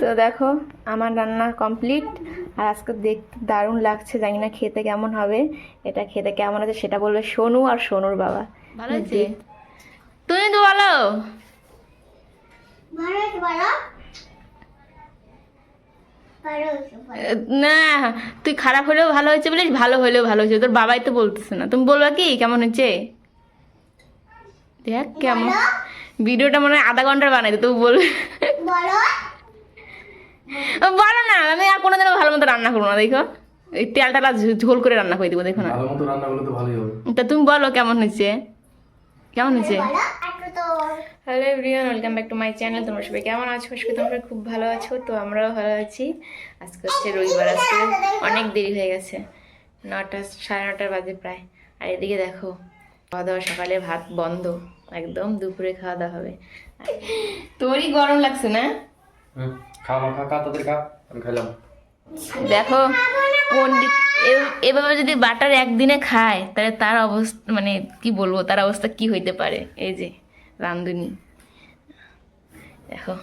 তো দেখো আমার রান্না কমপ্লিট আর আজকে দেখতে দারুণ লাগছে জানি না খেতে কেমন হবে। এটা খেতে কেমন আছে সেটা বলবে সোনু আর সোনুর বাবা। ভালো তুমি তো বলো। না তুই খারাপ হলেও ভালো হয়েছে বলিস ভালো হলেও ভালো হয়েছে। তোর বাবাই তো বলতেছে না। তুমি বলবা কি কেমন হয়েছে? দেখ কেমন। ভিডিওটা মনে হয় আধা ঘণ্টার বানাইতে তুমি বলবে। বলো। বলো না আমি আর কোনোদিনও ভালো মতো রান্না করব না দেখো। এই তেলটা ঝো- ঝোল করে রান্না করে দেবো দেখো না। ভালো মতো রান্না করলে তো ভালোই হবে। তা তুমি বলো কেমন হয়েছে? কেমন হয়েছে? Hello everyone welcome back to my channel তোমরা সবাই কেমন আছো? আজকে তোমরা খুব ভালো আছো তো আমরাও ভালো আছি। আজকে হচ্ছে রবিবার আজকে অনেক দেরি হয়ে গেছে। নটা সাড়ে নটার বাজে প্রায়। আর এদিকে দেখো খাওয়া দাওয়া সকালে ভাত বন্ধ। একদম দুপুরে খাওয়া দাওয়া হবে তোরই গরম লাগছে না? হুম খা খা খা তাদের খা আমি খাইলাম। দেখো পণ্ডিত এ- এভাবে যদি বাটার একদিনে খায় তাহলে তার অবস্থা মানে কি বলব তার অবস্থা কি হইতে পারে? এই যে রান্ধুনি দেখো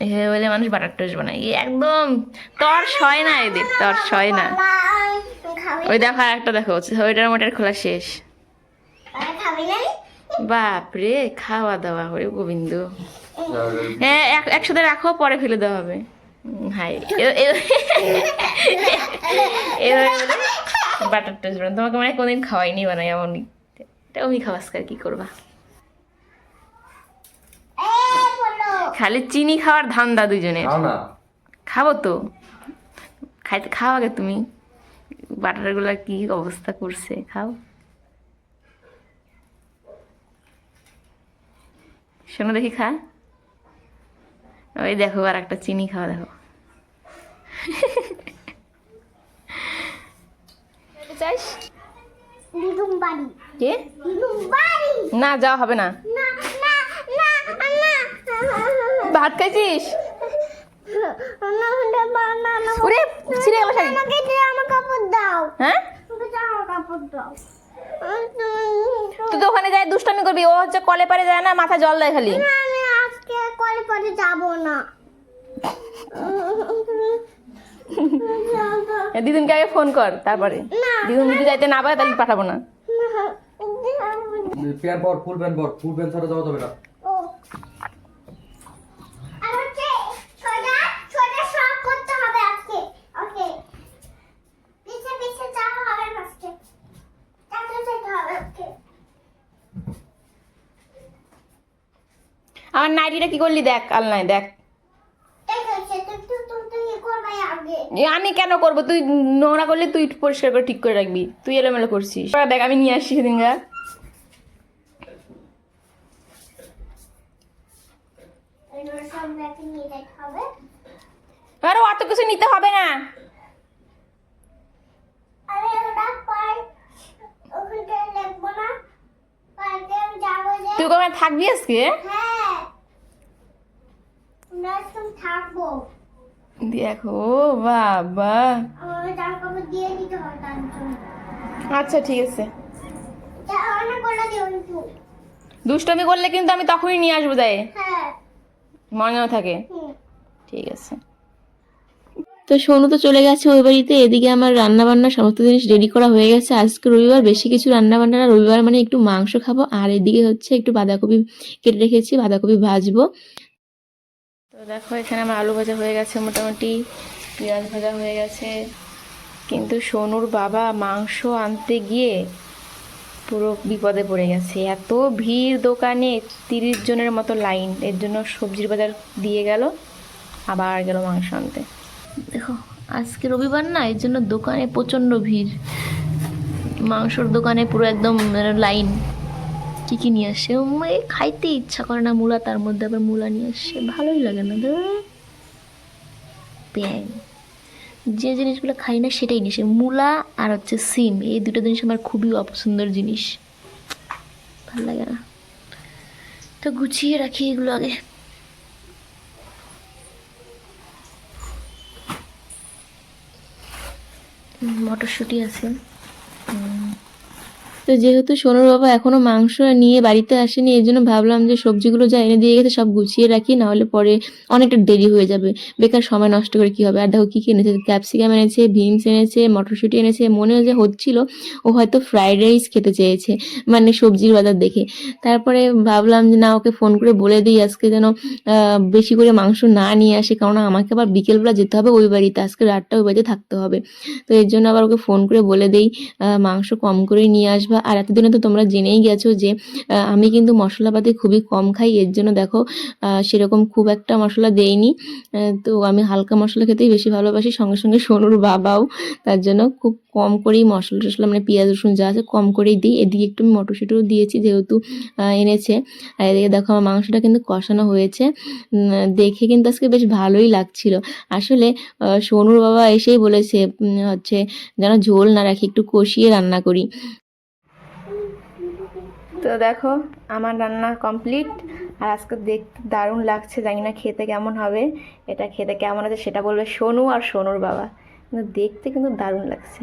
এভাবে বলে মানুষ বাটার টোস্ট বানায়। একদম তর সয় না এদের তর সয় না। ওই দেখো আর একটা দেখো ওইটার মোটার খোলা শেষ। আর খাবি না বাপরে খাওয়া দাওয়া হরে গোবিন্দ। হ্যাঁ এক- একসাথে রাখো পরে ফেলে দেওয়া হবে। হাই বাটার টোস্ট তোমাকে মানে কোনদিন খাওয়াইনি বানাই এমনই। এটা আমি খাওয়াস আর কি করবা? খালি চিনি খাওয়ার ধান্দা দুজনের খাব তো। খাইতে খাও আগে তুমি। বাটারগুলো কি অবস্থা করছে খাও। শোনো দেখি খা। ওই দেখো আর একটা চিনি খাওয়া দেখো। না যাওয়া হবে না। না না না না। ভাত খাইছিস? ওরে ছিঁড়ে গেল শাড়ি। হ্যাঁ? আমাকে যে আমার কাপড় দাও। তুই তো ওখানে যাই দুষ্টামি করবি। ও হচ্ছে কলে পারে যায় না মাথা জল দেয় খালি। আজকে কলে পরে যাব না দিদুনকে আগে ফোন কর তারপরে না। দিদুন যদি যাইতে না পারে তাহলে পাঠাবো না পেয়ার পর ফুল প্যান্ট পর ফুল প্যান্ট ছাড়া যাওয়া যাবে না ও আর হচ্ছে সোজা সোজা সব করতে হবে আজকে ওকে পিছে পিছে যাওয়া হবে না আজকে চাকরি যেতে হবে ওকে আমার নাইটিটা কি করলি দেখ আলনায় দেখ। আমি কেন করব? তুই নোংরা করলে তুই পরিষ্কার করে ঠিক করে রাখবি। তুই এলোমেলো করছিস। দেখ, আমি নিয়ে আসছি আর অত কিছু নিতে হবে না। তুই কোথায় থাকবি আজকে? হ্যাঁ আমরা একদম থাকব দেখো বাবা। দিয়ে আচ্ছা ঠিক আছে। দুষ্টমি করলে কিন্তু আমি তখনই নিয়ে আসব যাই হ্যাঁ। মনেও থাকে। ঠিক আছে। তো সোনু তো চলে গেছে ওই বাড়িতে এদিকে আমার রান্না বান্না সমস্ত জিনিস রেডি করা হয়ে গেছে। আজকে রবিবার বেশি কিছু রান্না বান্না না রবিবার মানে একটু মাংস খাব আর এদিকে হচ্ছে একটু বাঁধাকপি কেটে রেখেছি বাঁধাকপি ভাজবো। তো দেখো, এখানে আমার আলু ভাজা হয়ে গেছে, মোটামুটি পেঁয়াজ ভাজা হয়ে গেছে। কিন্তু সোনুর বাবা মাংস আনতে গিয়ে পুরো বিপদে পড়ে গেছে। এত ভিড় দোকানে, তিরিশ জনের মতো লাইন। এর জন্য সবজির বাজার দিয়ে গেল, আবার গেল মাংস আনতে। দেখো, আজকে রবিবার না, এর জন্য দোকানে প্রচণ্ড ভিড়। মাংসর দোকানে পুরো একদম লাইন। কি কি নিয়ে আসছে উম, এ খাইতে ইচ্ছা করে না মূলা তার মধ্যে আবার মূলা নিয়ে আসছে ভালোই লাগে না ধর। প্যাং যে জিনিসগুলো খাই না সেটাই নিয়ে আসে। মূলা আর হচ্ছে সিম এই দুটো জিনিস আমার খুবই অপছন্দের জিনিস। ভালো লাগে না। তো গুছিয়ে রাখি এগুলো আগে। মটরশুঁটি আছে। তো যেহেতু সোনুর বাবা এখনও মাংস নিয়ে বাড়িতে আসেনি, এই জন্য ভাবলাম যে সবজিগুলো যা এনে দিয়ে গেছে সব গুছিয়ে রাখি না হলে পরে অনেকটা দেরি হয়ে যাবে। বেকার সময় নষ্ট করে কি হবে? আর দেখো কী কী এনেছে? ক্যাপসিকাম এনেছে, বিনস এনেছে, মটরশুঁটি এনেছে মনে যে হচ্ছিল, ও হয়তো ফ্রাইড রাইস খেতে চেয়েছে মানে সবজির বাজার দেখে। তারপরে ভাবলাম যে না, ওকে ফোন করে বলে দিই, আজকে যেন বেশি করে মাংস না নিয়ে আসে কারণ আমাকে আবার বিকেলবেলা যেতে হবে ওই বাড়িতে, আজকে রাতটা ওই বাড়িতে থাকতে হবে। তো এর জন্য আবার ওকে ফোন করে বলে দিই মাংস কম করেই নিয়ে আসবা আর এতদিনে তো তোমরা জেনেই গেছো যে আমি কিন্তু মশলাপাতি খুবই কম খাই। এর জন্য দেখো সেরকম খুব একটা মশলা দেইনি। তো আমি হালকা মশলা খেতেই বেশি ভালোবাসি। সঙ্গে সঙ্গে সোনুর বাবাও তার জন্য খুব কম করেই মশলা টশলা মানে পেঁয়াজ, রসুন যা আছে কম করেই দিই। এদিকে একটু মটরশুঁটিও দিয়েছি যেহেতু এনেছে। আর এদিকে দেখো, আমার মাংসটা কিন্তু কষানো হয়েছে। দেখে কিন্তু আজকে বেশ ভালোই লাগছিল। আসলে সোনুর বাবা এসেই বলেছে হচ্ছে যেন ঝোল না রাখি, একটু কষিয়ে রান্না করি। তো দেখো আমার রান্না কমপ্লিট আর আজকে দেখতে দারুণ লাগছে জানি না খেতে কেমন হবে। এটা খেতে কেমন আছে সেটা বলবে সোনু আর সোনুর বাবা। কিন্তু দেখতে কিন্তু দারুণ লাগছে।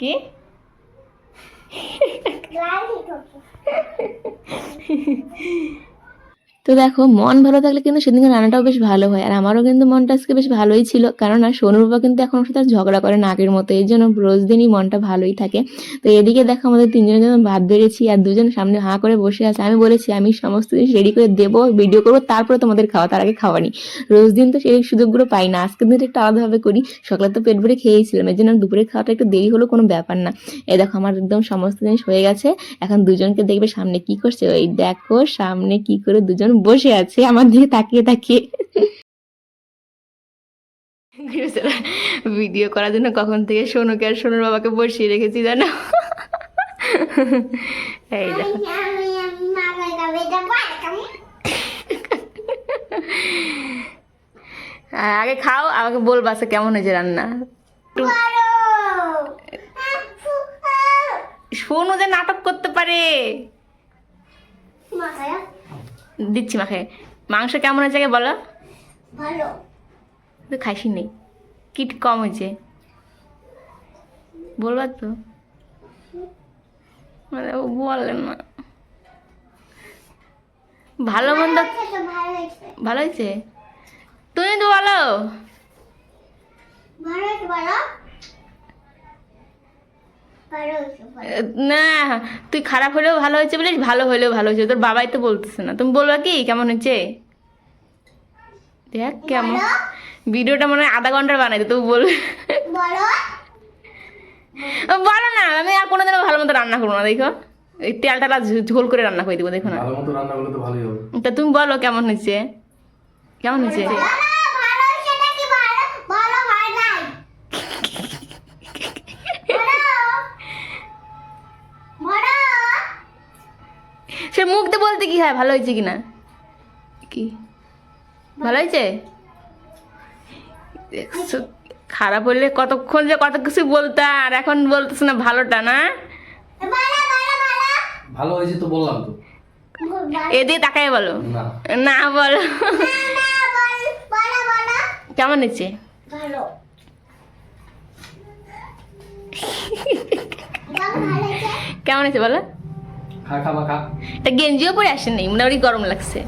কি? তো দেখো, মন ভালো থাকলে কিন্তু সেদিনকে রান্নাটাও বেশ ভালো হয়। আর আমারও কিন্তু মনটা আজকে বেশ ভালোই ছিল। কারণ আর সোনুর বাবা কিন্তু এখন সাথে ঝগড়া করে না আগের মতো। এই জন্য রোজ দিনই মনটা ভালোই থাকে। তো এদিকে দেখো, আমাদের তিনজনের জন্য ভাত বেড়েছি আর দুজন সামনে হাঁ করে বসে আছে। আমি বলেছি, আমি সমস্ত জিনিস রেডি করে দেবো ভিডিও করব, তারপরে তোমাদের খাওয়া। তার আগে খাওয়ানি রোজ দিন তো সেই সুযোগগুলো পাই না। আজকের দিনটা একটু আলাদাভাবে করি। সকালে তো পেট ভরে খেয়েছিলাম। এই জন্য দুপুরে খাওয়াটা একটু দেরি হলো, কোনো ব্যাপার না। এই দেখো, আমার একদম সমস্ত জিনিস হয়ে গেছে। এখন দুজনকে দেখবে সামনে কি করছে? ওই দেখো, সামনে কি করে দুজন বসে আছে আমার দিকে তাকিয়ে তাকিয়ে। ভিডিও করার জন্য কখন থেকে সোনুকে আর সোনুর বাবাকে বসিয়ে রেখেছি জানো? এই দেখো। আগে খাও আমাকে বলবা আজকে কেমন হয়েছে রান্না। সোনু যে নাটক করতে পারে। দিচ্ছি মাকে। মাংস কেমন হয়েছে আগে বলো? ভালো। তুই খাইসি নেই কি কম হয়েছে। বলবা তো। মানে ও বলে না। ভালো মন্দ ভালো হয়েছে? তুমি তো বলো। ভালো হয়েছে বলো। না তুই খারাপ হলেও ভালো হয়েছে বলিস ভালো হলেও ভালো হয়েছে। তোর বাবাই তো বলতেছে না। তুমি বলবা কি? কেমন হয়েছে? দেখ কেমন। ভিডিওটা মনে হয় আধা ঘণ্টার বানাইতে তবু বলবে বলো। ও, বলো না আমি আর কোনোদিনও ভালো মতো রান্না করব না দেখো। এই তেল টালা ঝো- ঝোল করে রান্না করে দেবো দেখো না। ভালো মতো রান্না করলে তো ভালোই হবে। তা তুমি বলো কেমন হয়েছে? কেমন হয়েছে? মুখ দিয়ে বলতে কি হয়? ভালো হয়েছে কিনা? কি? ভালো হয়েছে? খারাপ হলে কতক্ষণ যে কত কিছু বলতা আর এখন বলতেছে না ভালোটা না? ভালো হয়েছে তো বললাম তো। এ দিয়ে তাকাই বলো। না। না বলো। না বল বলো বলো কেমন ভালো। হয়েছে কেমন হয়েছে বলো? খা খাবা খা এটা গেঞ্জিও পরে আসেন নাই মোটামুটি গরম লাগছে।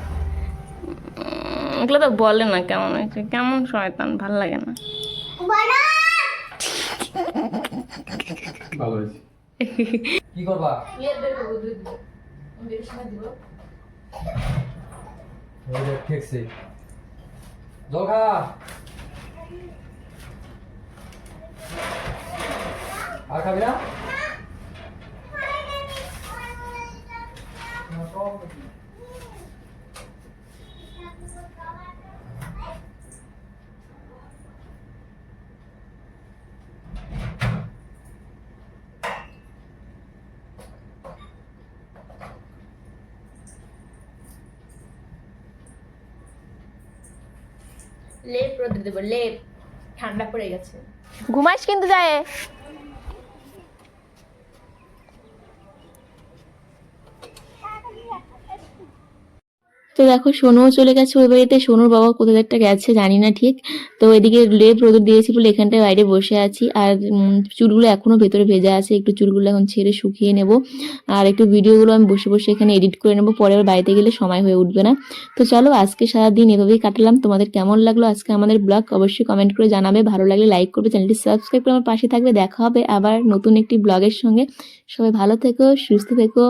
এগুলো তো বলে না কেমন হয়েছে কেমন শয়তান ভালো লাগে না। ভালো হয়েছে। কি করবা? ওই ঠেকছে। জল খা আর খাবি না? লেপ রোদ্রে দেবো লেপ। ঠান্ডা পড়ে গেছে। ঘুমাইস কিন্তু যায় তো দেখো, সোনুও চলে গেছে ওই বাড়িতে। সোনুর বাবা কোথাও একটা গেছে, জানি না ঠিক। তো এদিকে লেপ রোদর দিয়েছি বলে এখানটায় বাইরে বসে আছি। আর চুলগুলো এখনও ভেতরে ভেজা আছে। একটু চুলগুলো এখন ছেড়ে শুকিয়ে নেব। আর একটু ভিডিওগুলো আমি বসে বসে এখানে এডিট করে নেব। পরে বাড়িতে গেলে সময় হয়ে উঠবে না। তো চলো, আজকে সারাদিন এভাবেই কাটালাম। তোমাদের কেমন লাগল আজকে আমাদের ব্লগ? অবশ্যই কমেন্ট করে জানাবে। ভালো লাগলে লাইক করবে, চ্যানেলটি সাবস্ক্রাইব করে আমার পাশে থাকবে। দেখা হবে আবার নতুন একটি ব্লগের সঙ্গে। সবাই ভালো থেকো, সুস্থ থেকো।